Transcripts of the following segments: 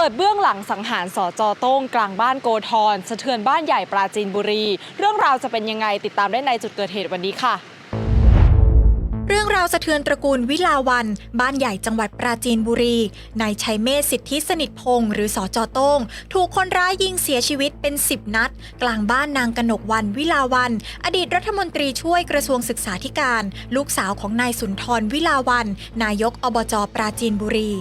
ปิดเบื้องหลังสังหารสจโต้งกลางบ้านโกธรสะเทือนบ้านใหญ่ปราจีนบุรี เรื่องราวจะเป็นยังไงติดตามได้ในจุดเกิดเหตุวันนี้ค่ะ เรื่องราวสะเทือนตระกูลวิลาวัน บ้านใหญ่จังหวัดปราจีนบุรีนายชัยเมธสิทธิสนิทพงศ์หรือสอจอโต้งถูกคนร้ายยิงเสียชีวิตเป็น 10 นัด กลางบ้านนางกนกวันวิลาวัน อดีตรัฐมนตรีช่วยกระทรวงศึกษาธิการ ลูกสาวของนายสุนทรวิลาวัน นายกอบจปราจีนบุรี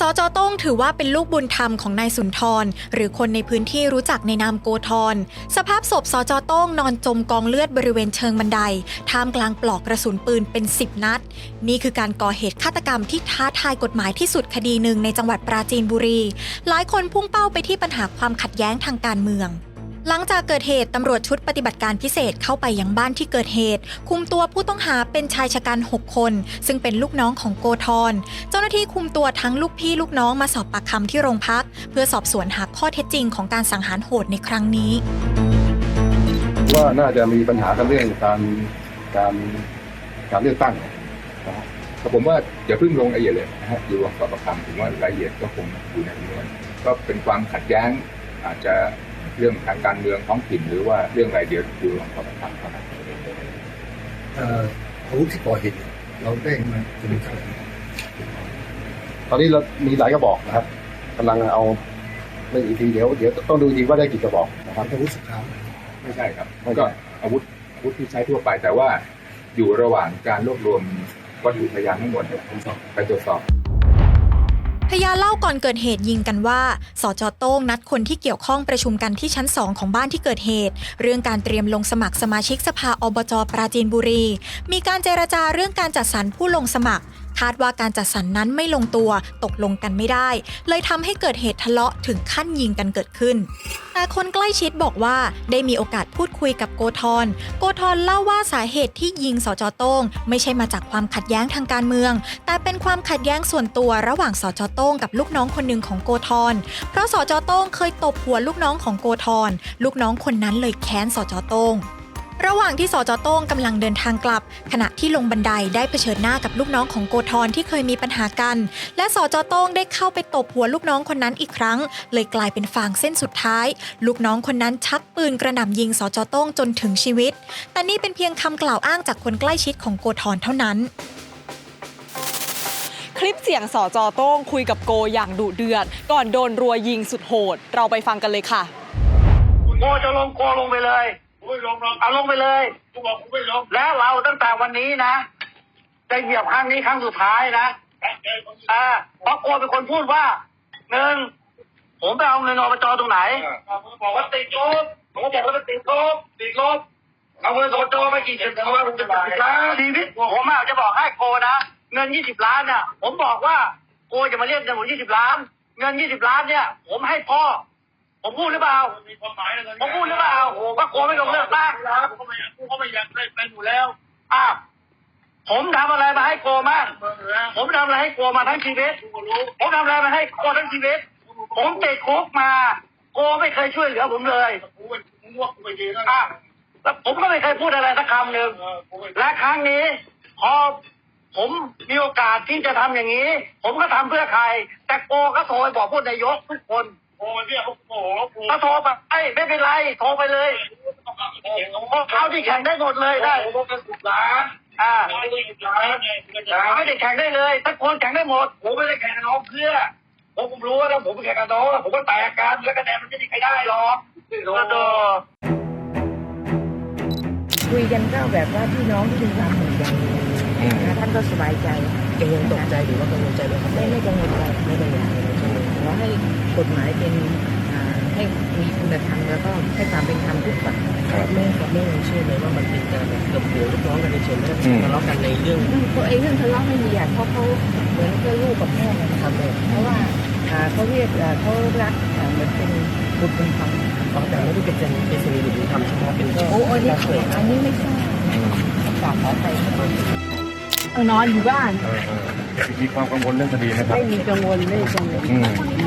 สจโต้งถือว่าเป็นลูกบุญธรรมของนายสุนทร หรือคนในพื้นที่รู้จักในนามโกธร สภาพศพสจโต้งนอนจมกองเลือดบริเวณเชิงบันได ท่ามกลางปลอกกระสุนปืนเป็น 10 นัด นี่คือการก่อเหตุฆาตกรรมที่ท้าทายกฎหมายที่สุดคดีหนึ่งในจังหวัดปราจีนบุรี หลายคนพุ่งเป้าไปที่ปัญหาความขัดแย้งทางการเมือง หลังจากเกิดเหตุตำรวจชุดปฏิบัติการพิเศษเข้าไปยังบ้านที่เกิดเหตุ คุมตัวผู้ต้องหาเป็นชายชะกัน 6 คน ซึ่งเป็นลูกน้องของโกธรเจ้าหน้าที่คุมตัวทั้งลูกพี่ลูกน้องมาสอบปากคำที่โรงพัก เพื่อสอบสวนหาข้อเท็จจริงของการสังหารโหดในครั้งนี้ ว่าน่าจะมีปัญหากันเรื่องการการการเลือกตั้งนะฮะแต่ผมว่าอย่าเพิ่งลงรายละเอียดเลยนะฮะอยู่รวมสอบประคำผมว่ารายละเอียดก็คงอยู่ในนี้วนก็เป็นความขัดแย้งอาจจะ เรื่องทางการเมืองท้องถิ่นหรือว่าเรื่องอะไรเดียวอยู่รวมสอบประคำเท่านั้นเอ่ออาวุธที่ก่อเหตุเนี่ยเราได้มาจะเป็นอะไรตอนนี้เรามีหลายกระบอกนะครับกำลังเอาไม่อีกทีเดี๋ยวเดี๋ยวต้องดูอีกทีว่าได้กี่กระบอกนะครับอาวุธสงครามไม่ใช่ครับไม่ใช่ก็อาวุธอาวุธที่ใช้ทั่วไปแต่ว่าอยู่ระหว่างการรวบรวมวัตถุพยานทั้งหมดเนี่ยไปตรวจสอบ พยาเล่าก่อนเกิดเหตุยิงกันว่า สจโต้งนัดคนที่เกี่ยวข้องประชุมกันที่ชั้นสองของบ้านที่เกิดเหตุ เรื่องการเตรียมลงสมัครสมาชิกสภาอบจปราจีนบุรี มีการเจรจาเรื่องการจัดสรรผู้ลงสมัคร คาดว่าการจัดสรรนั้นไม่ลงตัวตกลงกันไม่ได้ เลยทำให้เกิดเหตุทะเลาะถึงขั้นยิงกันเกิดขึ้น แต่คนใกล้ชิดบอกว่าได้มีโอกาสพูดคุยกับโกธรโกธรเล่าว่าสาเหตุที่ยิงสจโต้ง ไม่ใช่มาจากความขัดแย้งทางการเมือง แต่เป็นความขัดแย้งส่วนตัวระหว่างสจโต้งกับลูกน้องคนหนึ่งของโกธรเพราะสจโต้งเคยตบหัวลูกน้องของโกธรลูกน้องคนนั้นเลยแค้นสจโต้ง ระหว่างที่สจโต้งกำลังเดินทางกลับ ขณะที่ลงบันไดได้เผชิญหน้ากับลูกน้องของโกธรที่เคยมีปัญหากัน และสจโต้งได้เข้าไปตบหัวลูกน้องคนนั้นอีกครั้ง เลยกลายเป็นฟางเส้นสุดท้าย ลูกน้องคนนั้นชักปืนกระหน่ำยิงสจโต้งจนถึงชีวิต แต่นี่เป็นเพียงคำกล่าวอ้างจากคนใกล้ชิดของโกธรเท่านั้นคลิปเสียงสจโต้งคุยกับโกอย่างดุเดือด ก่อนโดนรัวยิงสุดโหด เราไปฟังกันเลยค่ะ โกจะลงโกลงไปเลย ไม่ลงเอาลงไปเลยกูบอกกูไม่ลงแล้วเราตั้งแต่วันนี้นะจะเหยียบครั้งนี้ครั้งสุดท้ายนะอ่าเพราะโกเป็นคนพูดว่าหนึ่งผมไปเอาเงินอบจตรงไหนบอกว่าติดลบผมก็บอกว่าติดลบติดลบเอาเงินอบจไปกี่สิบล้านผมจะติดล้านชีวิตผมอาจจะบอกให้โกนะเงินยี่สิบล้านเนี่ยผมบอกว่าโกจะมาเรียกเงินผมยี่สิบล้าน เงินยี่สิบล้านเนี่ย ผมให้พ่อ ผมพูดหรือเปล่า มีความหมายอะไรผมพูดหรือเปล่าโอ้โหก็โกไม่ลงเลือกตั้งผมก็ไม่อยากผมก็ไม่อยากได้เป็นอยู่แล้วอ้าวผมทำอะไรมาให้โกมากผมทำอะไรให้โกมาทั้งชีวิต ผมทำอะไรมาให้โกทั้งชีวิต ผมติดคุกมา โกไม่เคยช่วยเหลือผมเลยอ้าวแล้วผมก็ไม่เคยพูดอะไรสักคำหนึ่งและครั้งนี้พอผมมีโอกาสที่จะทำอย่างนี้ ผมก็ทำเพื่อใคร แต่โกก็โทรไปบอกพูดนายกทุกคน โอ้ยเนี่ยโอ้โหก็โทรไปไอ้ยไม่เป็นไร โทรไปเลยเขาที่แข่งได้หมดเลยได้ผมเป็นสิบล้านอ่าไม่ได้สิบล้านไงไม่ได้แข่งได้เลยถ้าคนแข่งได้หมด ผมไม่ได้แข่งกับน้องเพื่อผมผมรู้ว่าถ้าผมไปแข่งกับน้องผมก็แตกกันแล้วคะแนนมันจะมีใครได้หรอกโอ้โหคุยกันก็แบบว่าพี่น้องที่มีความห่วงใยนะท่านก็สบายใจกังวลตกใจหรือว่ากังวลใจไหมครับไม่ไม่กังวลใจไม่กังวลใจเลยขอ ให้กฎหมายเป็นอ่าให้มีคุณธรรมแล้วก็ให้ความเป็นธรรมทุกฝ่ายแม่กับแม่ยังเชื่อไหมว่ามันเป็นการแบบกับหัวลูกน้องกันในเชิงไม่ได้ทะเลาะกันในเรื่องเพราะไอ้เรื่องทะเลาะไม่มีอะเพราะเขาเหมือนกับลูกกับแม่กันทำเลยเพราะว่าอ่าเขาเรียกอ่าเขารักอ่าเหมือนเป็นบุตรเป็นธรรมอ๋อแต่ไม่ได้เป็นเป็นเป็นสิ่งดีๆทำเฉพาะเป็นโอ้โอ้นี่เขยอันนี้ไม่ใช่ฝากขอไปนอนอยู่บ้านมีความกังวลเรื่องคดีไหมครับไม่มีกังวลไม่กังวล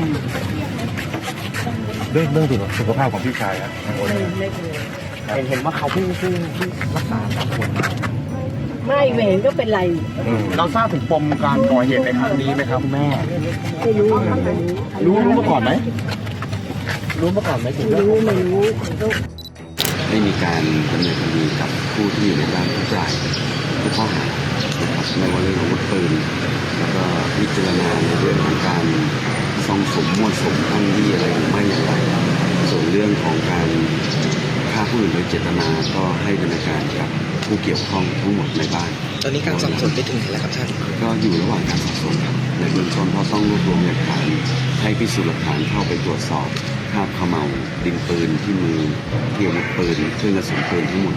เรื่องเรื่องสุขภาพของพี่ชายครับกังวลไม่ไหมไม่กังวลเห็นเห็นว่าเขาเพิ่งเพิ่งเพิ่งรักษาตามผลมาไม่ไม่เห็นก็เป็นไรเราทราบถึงปมการก่อเหตุในครั้งนี้ไหมครับคุณแม่ ไม่รู้ไม่รู้รู้รู้มาก่อนไหม รู้มาก่อนไหมถึงไม่เรื่องรู้ไม่รู้ ได้มีการดำเนินคดีกับผู้ที่อยู่ในบ้านทุกรายทุกข้อหานะครับไม่ว่าเรื่องอาวุธปืนแล้วก็พิจารณาในเรื่องของการ ซ่องสมมั่วสุมอ้างยี่อะไรหรือไม่อย่างไรส่วนเรื่องของการฆ่าผู้อื่นโดยเจตนาก็ให้ดำเนินการกับผู้เกี่ยวข้องทั้งหมดในบ้าน ตอนนี้การสอบสวนไปถึงไหนแล้วครับท่าน ก็อยู่ระหว่างการสอบสวนครับในเบื้องต้นเพราะต้องรวบรวมหลักฐานให้พิสูจน์หลักฐานเข้าไปตรวจสอบคราบเขม่าวดินปืนที่มือที่อาวุธปืนเครื่องกระสุนปืนทั้งหมด